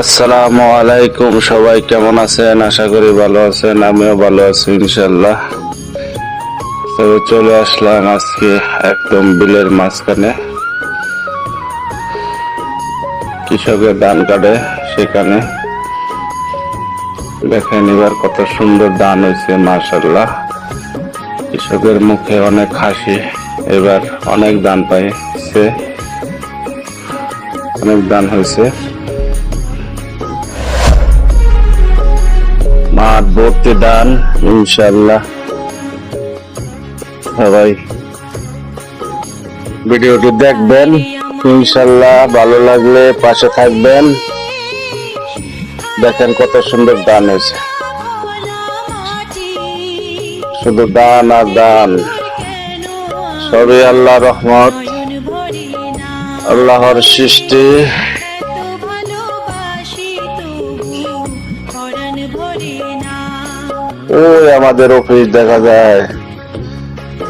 আসসালামু আলাইকুম, সবাই কেমন আছেন? আশা করি ভালো আছেন, আমিও ভালো আছি ইনশাল্লাহ তবে চলে আসলাম আজকে একদম বিলের মাঝখানে। কৃষকের ধান কাটে সেখানে। দেখেন এবার কত সুন্দর ধান হয়েছে মাশাল্লাহ কৃষকের মুখে অনেক হাসি, এবার অনেক ধান পাইছে। অনেক ধান হয়েছে। ভর্তি দান ইনশাল্লাহ সবাই ভিডিওটি দেখবেন ইনশাল্লাহ ভালো লাগলে পাশে থাকবেন। দেখেন কত সুন্দর দান হয়েছে। শুধু দান আর দান সবই আল্লাহ রহমত। আল্লাহর সৃষ্টি। ওই আমাদের অফিস দেখা যায়।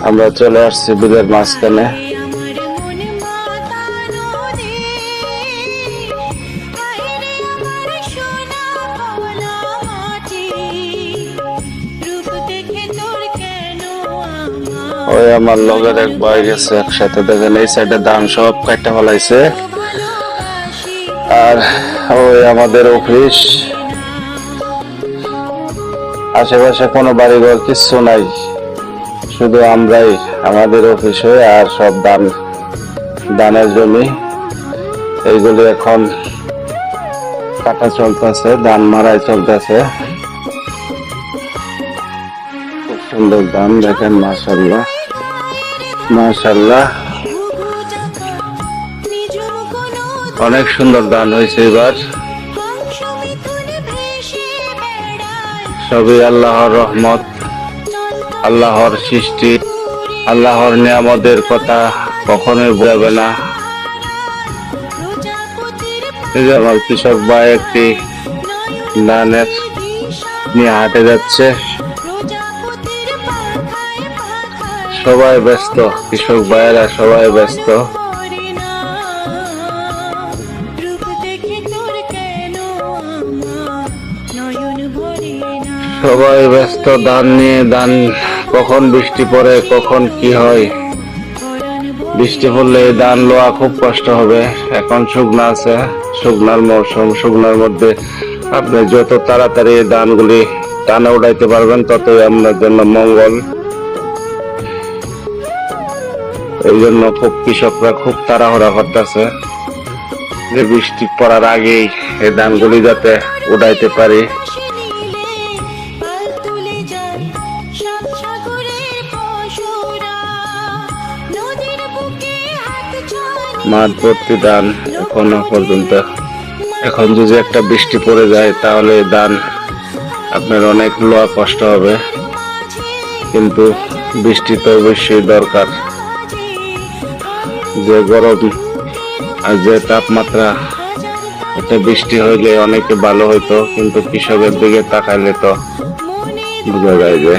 আমরা চলে আসছি বিলের মাঝখানে। ওই আমার লগের এক ভাই গেছে একসাথে। দেখেন, এই সাইডে ধান সব কাটতে ফেলাইছে। আর ওই আমাদের অফিস। আশেপাশে কোনো বাড়িঘর কিচ্ছু নাই। শুধু আমরাই, আমাদের অফিসে আর সব দান, দানের জমি। এইগুলি এখন কাটা চলতেছে ধান মারাই চলতেছে। খুব সুন্দর ধান দেখেন মাসাল্লাহ মাসাল্লাহ অনেক সুন্দর ধান হয়েছে এবার। সবই আল্লাহর রহমত, আল্লাহর সৃষ্টি, আল্লাহর নিয়ামতের কথা কখনোই বোঝাবে না। আমার কৃষক ভাই একটি ধানের নিয়ে হাটে যাচ্ছে। সবাই ব্যস্ত, কৃষক ভাইয়েরা সবাই ব্যস্ত। সবাই ব্যস্ত ধান নিয়ে ধান কখন বৃষ্টি পড়ে, কখন কি হয়। বৃষ্টি পড়লে ধান লোয়া খুব কষ্ট হবে। এখন শুকনা আছে, শুকনার মৌসুম শুকনার মধ্যে আপনি যত তাড়াতাড়ি ধানগুলি টানে উঠাইতে পারবেন, ততই আপনার জন্য মঙ্গল। এই জন্য খুব কৃষকরা খুব তাড়াহুড়া করতেছে যে বৃষ্টি পড়ার আগেই এই ধানগুলি যাতে উঠাইতে পারি। মাঠ ভর্তি ধান এখনও পর্যন্ত। এখন যদি একটা বৃষ্টি পড়ে যায়, তাহলে ধান আপনার অনেক লোয়া কষ্ট হবে। কিন্তু বৃষ্টি তো অবশ্যই দরকার। যে গরম আর যে তাপমাত্রা, একটা বৃষ্টি হইলে অনেকে ভালো হইতো, কিন্তু কৃষকের দিকে তাকাইলে তো বোঝা যায় যে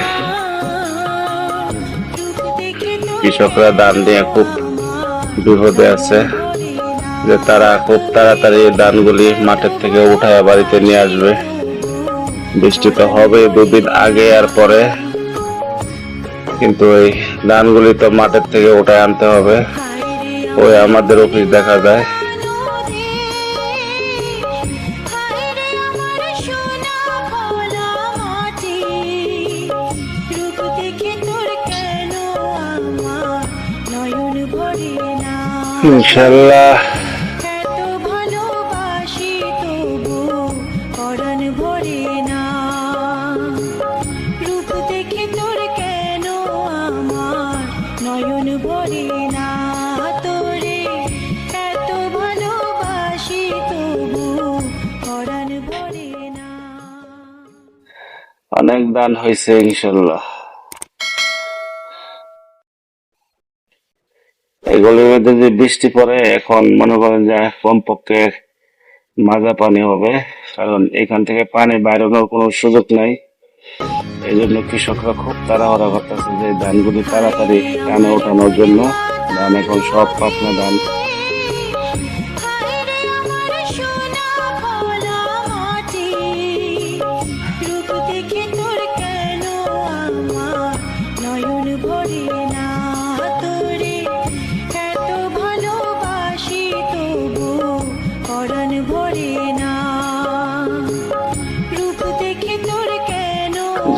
কৃষকরা ধান দিয়ে খুব বিপদে আছে, যে তারা খুব তাড়াতাড়ি ধানগুলি মাঠের থেকে উঠায় বাড়িতে নিয়ে আসবে। বৃষ্টি তো হবে দুদিন আগে আর পরে, কিন্তু ওই ধানগুলি তো মাঠের থেকে উঠায় আনতে হবে। ওই আমাদের অফিস দেখা যায়। ইনশাল্লাহ। অনেক দান হয়েছে ইনশাল্লাহ। এগুলোর মধ্যে যে বৃষ্টি পড়ে, এখন মনে করেন যে কমপক্ষে মাজা পানি হবে, কারণ এখান থেকে পানি বাইরানোর কোনো সুযোগ নাই। এই জন্য কৃষকরা খুব তাড়াহড়া করতেছে যে ধানগুলি তাড়াতাড়ি কানে ওঠানোর জন্য। ধান এখন সব পাতলা ধান।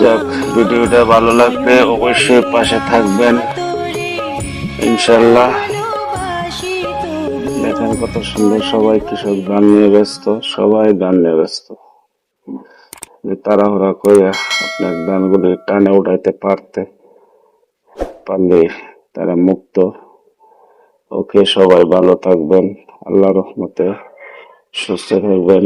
যাক ভিডিওটা ভালো লাগবে অবশ্যই পাশে থাকবেন। ইনশাল্লাহ। দেখেন কত সুন্দর সবাই কৃষক গান নিয়ে ব্যস্ত সবাই গান নিয়ে ব্যস্ত। যে তাড়াহুড়া করে আপনার গানগুলি টানে উঠাইতে পারতে পারলে তারা মুক্ত। ওকে সবাই ভালো থাকবেন। আল্লাহ রহমতে সুস্থ থাকবেন